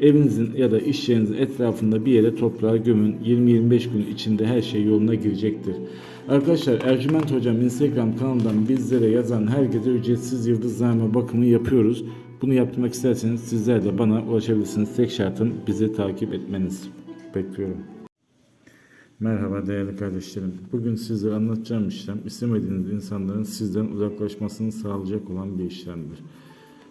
evinizin ya da iş yerinizin etrafında bir yere toprağa gömün. 20-25 gün içinde her şey yoluna girecektir. Arkadaşlar Ercüment Hocam Instagram kanalından bizlere yazan herkese ücretsiz yıldızlarma bakımı yapıyoruz. Bunu yaptırmak isterseniz sizler de bana ulaşabilirsiniz. Tek şartım bizi takip etmeniz. Bekliyorum. Merhaba değerli kardeşlerim. Bugün sizlere anlatacağım işlem istemediğiniz insanların sizden uzaklaşmasını sağlayacak olan bir işlemdir.